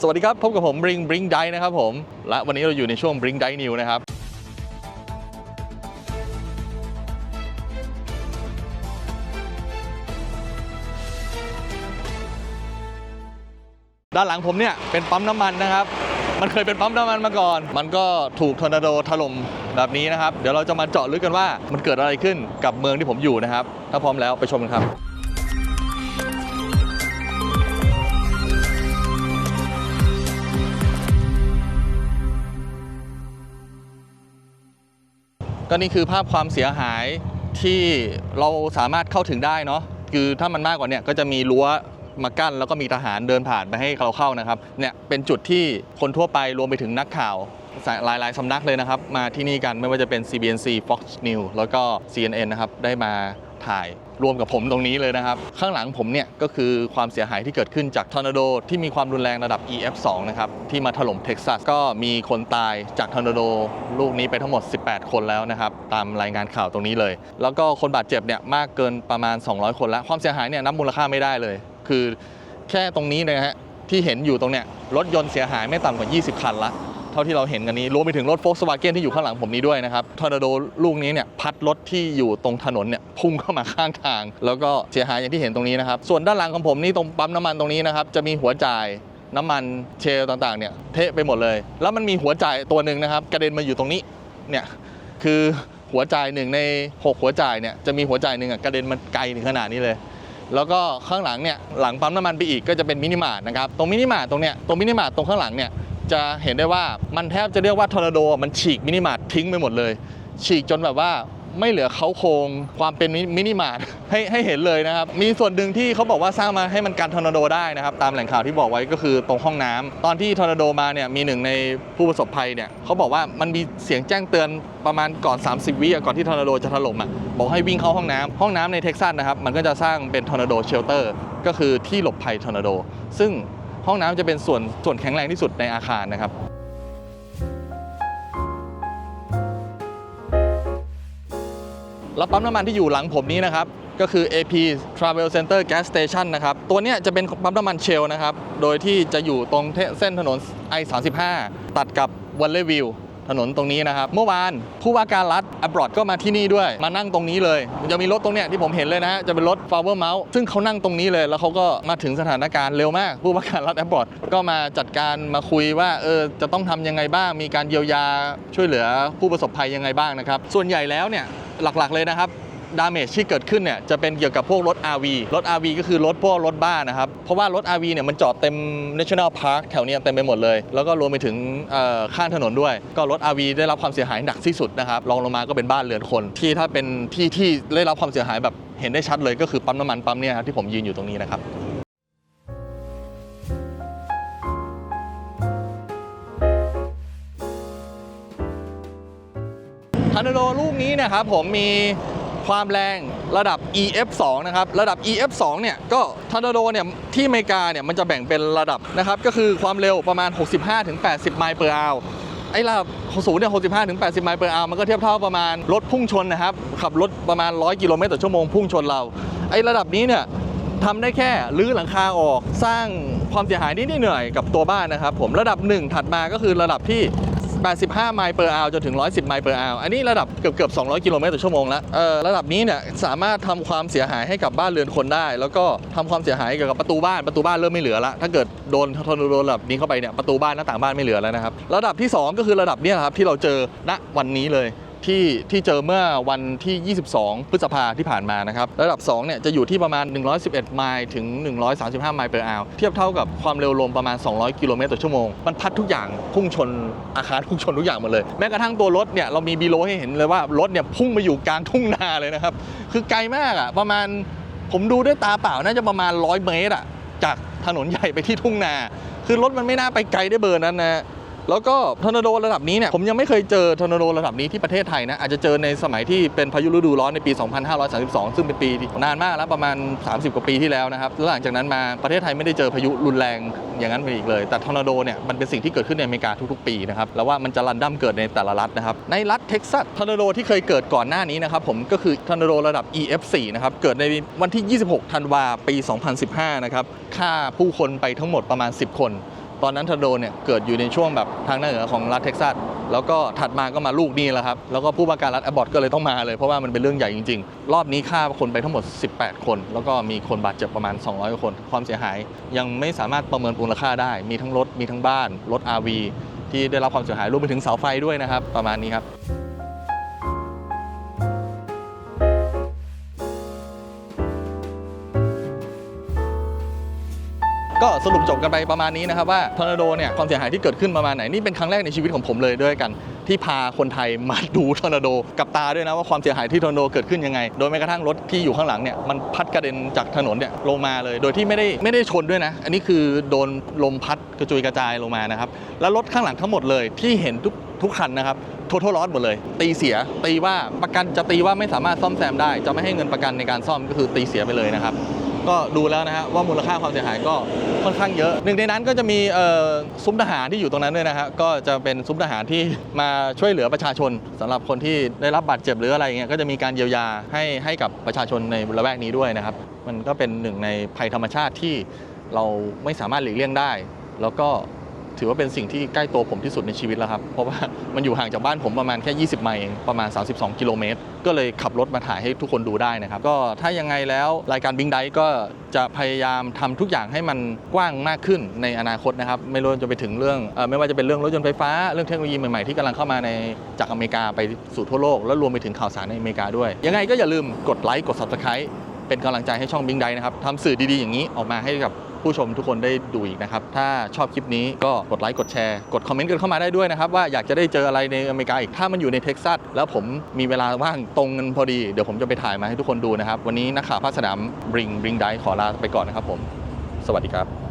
สวัสดีครับ พบกับผม Bring Bring d i นะครับผม และวันนี้เราอยู่ในช่วง Bring d i New นะครับ ด้านหลังผมเนี่ย เป็นปั๊มน้ำมันนะครับ มันเคยเป็นปั๊มน้ำมันมาก่อน มันก็ถูกทอร์นาโดถล่มแบบนี้นะครับ เดี๋ยวเราจะมาเจาะลึกกันว่ามันเกิดอะไรขึ้นกับเมืองที่ผมอยู่นะครับ ถ้าพร้อมแล้วไปชมกันครับ ก็นี่คือภาพความเสียหายที่เราสามารถเข้าถึงได้เนาะคือถ้ามันมากกว่าเนี่ยก็จะมีรั้วมากั้นแล้วก็มีทหารเดินผ่านไปให้เราเข้านะครับเนี่ยเป็นจุดที่คนทั่วไปรวมไปถึงนักข่าว หลาย ๆ สำนักเลยนะครับ มาที่นี่กันไม่ว่าจะเป็น CBNC Fox News แล้วก็ CNN นะครับ ได้มาถ่ายรวมกับผมตรงนี้เลยนะครับ ข้างหลังผมเนี่ย ก็คือความเสียหายที่เกิดขึ้นจากทอร์นาโดที่มีความรุนแรงระดับ EF2 นะครับ ที่มาถล่มเท็กซัสก็มีคนตายจากทอร์นาโดลูกนี้ไปทั้งหมด 18 คนแล้วนะครับ ตามรายงานข่าวตรงนี้เลย แล้วก็คนบาดเจ็บเนี่ย มากเกินประมาณ 200 คนแล้ว ความเสียหายเนี่ยนับมูลค่าไม่ได้เลย คือแค่ตรงนี้นะฮะที่เห็นอยู่ตรงเนี้ยรถยนต์เสียหายไม่ต่ำกว่า 20 คันละ ท่าที่เราเห็นกันนี้รวมไปถึงรถโฟล์ s วาเกนที่อยู่ข้างหลังผมนี้ด้วยนะครับทอร์นาโดลูกนี้เนี่ยพัดรถที่อยู่ตรงถนนเนี่ยพุ่งเข้ามาข้างทาง แล้วก็เสียหายอย่างที่เห็นตรงนี้นะครับส่วนด้านหลังของผมนี่ตรงปั๊มน้ำมันตรงนี้นะครับจะมีหัวจ่ายน้ำมันเชลต่างๆเนี่ยเทะไปหมดเลย แล้วมันมีหัวจ่ายตัวหนึ่งนะครับกระเด็นมาอยู่ตรงนี้เนี่ยคือหัวจ่ายหนึ่งใน 6 หัวจ่ายเนี่ยจะมีหัวจ่ายหนึ่งอะกระเด็นมันไกลถึงขนาดนี้เลย แล้วก็ข้างหลังเนี่ยหลังปั๊มน้ำมันไปอีกก็จะเป็นมินิมาร์ทนะครับตรงมินิมาร์ทตรงเนี้ยตรงมินิมาร์ทตรงข้างหลังเนี่ย จะเห็นได้ว่ามันแทบจะเรียกว่าทอร์นาโดมันฉีกมินิมาร์ททิ้งไปหมดเลย ฉีกจนแบบว่าไม่เหลือเขาโครงความเป็นมินิมาร์ทให้ให้เห็นเลยนะครับ มีส่วนหนึ่งที่เขาบอกว่าสร้างมาให้มันกันทอร์นาโดได้นะครับ ตามแหล่งข่าวที่บอกไว้ก็คือตรงห้องน้ำตอนที่ทอร์นาโดมาเนี่ยมีหนึ่งในผู้ประสบภัยเนี่ยเขาบอกว่ามันมีเสียงแจ้งเตือนประมาณก่อน 30 วิก่อนที่ทอร์นาโดจะถล่มอะบอกให้วิ่งเข้าห้องน้ำห้องน้ำในเท็กซัสนะครับมันก็จะสร้างเป็นทอร์นาโดเชลเตอร์ก็คือที่หลบภัยทอร์นาโดซึ่ง ห้องน้ำจะเป็นส่วนส่วนแข็งแรงที่สุดในอาคารนะครับแล้วปั๊มน้ำมันที่อยู่หลังผมนี้นะครับ ก็คือ AP Travel Center Gas Station นะครับ ตัวนี้จะเป็นปั๊มน้ำมันเชลนะครับ โดยที่จะอยู่ตรงเส้นถนน I35 ตัดกับวันเลวิว ถนนตรงนี้นะครับ เมื่อวานผู้ว่าการรัฐอับรอดก็มาที่นี่ด้วย มานั่งตรงนี้เลยมันจะมีรถตรงเนี้ยที่ผมเห็นเลยนะฮะจะเป็นรถ Flower Mount ซึ่งเขานั่งตรงนี้เลย แล้วเขาก็มาถึงสถานการณ์เร็วมาก ผู้ว่าการรัฐอับรอดก็มาจัดการมาคุยว่าเออจะต้องทำยังไงบ้าง มีการเยียวยาช่วยเหลือผู้ประสบภัยยังไงบ้างนะครับส่วนใหญ่แล้วเนี่ยหลักๆเลยนะครับ ดาเมจที่เกิดขึ้นเนี่ยจะเป็นเกี่ยวกับพวกรถ RV รถ RV ก็คือรถพวกรถบ้านนะครับ เพราะว่ารถ RV เนี่ยมันจอดเต็ม National Park แถวเนี้ยเต็มไปหมดเลย แล้วก็รวมไปถึงข้างถนนด้วย ก็รถ RV ได้รับความเสียหายหนักที่สุดนะครับรองลงมาก็เป็นบ้านเรือนคน ที่ถ้าเป็นที่ที่ได้รับความเสียหายแบบเห็นได้ชัดเลยก็คือปั๊มน้ำมันปั๊มเนี่ยครับที่ผมยืนอยู่ตรงนี้นะครับทอร์นาโดลูกนี้นะครับผมมี ความแรงระดับ EF2 นะครับ ระดับ EF2 เนี่ยก็ทอร์นาโดเนี่ยที่อเมริกาเนี่ยมันจะแบ่งเป็นระดับนะครับก็คือความเร็วประมาณ 65-80 ไมล์ per hour ไอ้ระดับสูงเนี่ย65-80 ไมล์ per hour มันก็เทียบเท่าประมาณรถพุ่งชนนะครับ ขับรถประมาณ 100 กิโลเมตรต่อชั่วโมงพุ่งชนเรา ไอ้ระดับนี้เนี่ยทำได้แค่รื้อหลังคาออกสร้างความเสียหายนิดหน่อยกับตัวบ้านนะครับผมระดับ 1 ถัดมาก็คือระดับที่ 85 ไมล์ per hour จนถึง 110 ไมล์ per hour อันนี้ระดับเกือบเกือบ200 กิโลเมตรต่อชั่วโมงแล้วเออระดับนี้เนี่ยสามารถทำความเสียหายให้กับบ้านเรือนคนได้ แล้วก็ทำความเสียหายเกี่ยวกับประตูบ้านประตูบ้านเริ่มไม่เหลือละถ้าเกิดโดนทอร์นาโดระดับนี้เข้าไปเนี่ยประตูบ้านหน้าต่างบ้านไม่เหลือแล้วนะครับระดับที่ 2 ก็คือระดับเนี้ครับที่เราเจอณวันนี้เลย ที่ที่เจอเมื่อวันที่ 22 พฤษภาที่ผ่านมานะครับ ระดับ2เนี่ยจะอยู่ที่ประมาณ 111 ไมล์ถึง 135 ไมล์ per hour เทียบเท่ากับความเร็วลมประมาณ 200 กิโลเมตรต่อชั่วโมง มันพัดทุกอย่างพุ่งชนอาคารพุ่งชนทุกอย่างหมดเลย แม้กระทั่งตัวรถเนี่ยเรามีบีโลให้เห็นเลยว่ารถเนี่ยพุ่งมาอยู่กลางทุ่งนาเลยนะครับ คือไกลมากอะประมาณผมดูด้วยตาเปล่าน่าจะประมาณ 100 เมตรอะจากถนนใหญ่ไปที่ทุ่งนา คือรถมันไม่น่าไปไกลได้เบอร์นั้นนะ แล้วก็ทอร์นาโดระดับนี้เนี่ยผมยังไม่เคยเจอทอร์นาโดระดับนี้ที่ประเทศไทยนะอาจจะเจอในสมัยที่เป็นพายุฤดูร้อนในปี 2532 ซึ่งเป็นปีนานมากแล้วประมาณ 30 กว่าปีที่แล้วนะครับแล้วหลังจากนั้นมาประเทศไทยไม่ได้เจอพายุรุนแรงอย่างนั้นไปอีกเลย แต่ทอร์นาโดเนี่ยมันเป็นสิ่งที่เกิดขึ้นในอเมริกาทุกๆปีนะครับแล้วว่ามันจะรันดั้มเกิดในแต่ละรัฐนะครับในรัฐเท็กซัสทอร์นาโดที่เคยเกิดก่อนหน้านี้นะครับผมก็คือทอร์นาโดระดับ EF4 นะครับเกิดในวันที่ 26 ธันวาปี 2015 นะครับฆ่าผู้คนไปทั้งหมดประมาณ 10 คน ตอนนั้นทอร์นาโดเนี่ยเกิดอยู่ในช่วงแบบทางเหนือของรัฐเท็กซัสแล้วก็ถัดมาก็มาลูกนี้แหละครับแล้วก็ผู้ว่าการรัฐแอบบอตก็เลยต้องมาเลยเพราะว่ามันเป็นเรื่องใหญ่จริง ๆ รอบนี้ฆ่าคนไปทั้งหมด 18 คน แล้วก็มีคนบาดเจ็บประมาณ 200กว่าคน ความเสียหายยังไม่สามารถประเมินมูลค่าได้ มีทั้งรถมีทั้งบ้านรถ RV ที่ได้รับความเสียหายรวมไปถึงเสาไฟด้วยนะครับ ประมาณนี้ครับ ก็สรุปจบกันไปประมาณนี้นะครับว่าทอร์นาโดเนี่ยความเสียหายที่เกิดขึ้นประมาณไหนนี่เป็นครั้งแรกในชีวิตของผมเลยด้วยกัน ที่พาคนไทยมาดูทอร์นาโดกับตาด้วยนะว่าความเสียหายที่ทอร์นาโดเกิดขึ้นยังไง โดยแม้กระทั่งรถที่อยู่ข้างหลังเนี่ยมันพัดกระเด็นจากถนนเนี่ยลงมาเลย โดยที่ไม่ได้ไม่ได้ชนด้วยนะ อันนี้คือโดนลมพัดกระจุยกระจายลงมานะครับแล้วรถข้างหลังทั้งหมดเลยที่เห็นทุกทุกคันนะครับท o ท a l loss หมดเลย ตีเสีย ตีว่าประกันจะตีว่าไม่สามารถซ่อมแซมได้ จะไม่ให้เงินประกันในการซ่อมก็คือตีเสียไปเลยนะครับ ก็ดูแล้วนะฮะว่ามูลค่าความเสียหายก็ค่อนข้างเยอะ หนึ่งในนั้นก็จะมีซุ้มทหารที่อยู่ตรงนั้นด้วยนะฮะก็จะเป็นซุ้มทหารที่มาช่วยเหลือประชาชนสำหรับคนที่ได้รับบาดเจ็บหรืออะไรเงี้ยก็จะมีการเยียวยาให้ให้กับประชาชนในละแวกนี้ด้วยนะครับ มันก็เป็นหนึ่งในภัยธรรมชาติที่เราไม่สามารถหลีกเลี่ยงได้ แล้วก็ ถือว่าเป็นสิ่งที่ใกล้ตัวผมที่สุดในชีวิตแล้วครับ เพราะว่ามันอยู่ห่างจากบ้านผมประมาณแค่ 20 ไมล์ประมาณ 32 กิโลเมตร ก็เลยขับรถมาถ่ายให้ทุกคนดูได้นะครับ ก็ถ้ายังไงแล้วรายการบิงไดก็จะพยายามทำทุกอย่างให้มันกว้างมากขึ้นในอนาคตนะครับ ไม่รู้จะไปถึงเรื่องอไม่ว่าจะเป็นเรื่องรถยนต์ไฟฟ้า เรื่องเทคโนโลยีใหม่ๆที่กำลังเข้ามาในจากอเมริกาไปสู่ทั่วโลก แล้วรวมไปถึงข่าวสารในอเมริกาด้วย ยังไงก็อย่าลืมกดไลค์กด subscribe เป็นกำลังใจให้ช่องบิงไดนะครับทำสื่อดีๆอย่างนี้ออกมาให้กับ ผู้ชมทุกคนได้ดูอีกนะครับ ถ้าชอบคลิปนี้ก็กดไลค์กดแชร์ กดคอมเมนต์กันเข้ามาได้ด้วยนะครับ ว่าอยากจะได้เจออะไรในอเมริกาอีกถ้ามันอยู่ในเท็กซัสแล้วผมมีเวลาว่างตรงกันพอดี เดี๋ยวผมจะไปถ่ายมาให้ทุกคนดูนะครับ วันนี้นักข่าวภาคสนามบริงบริงได้ขอลาไปก่อนนะครับผม สวัสดีครับ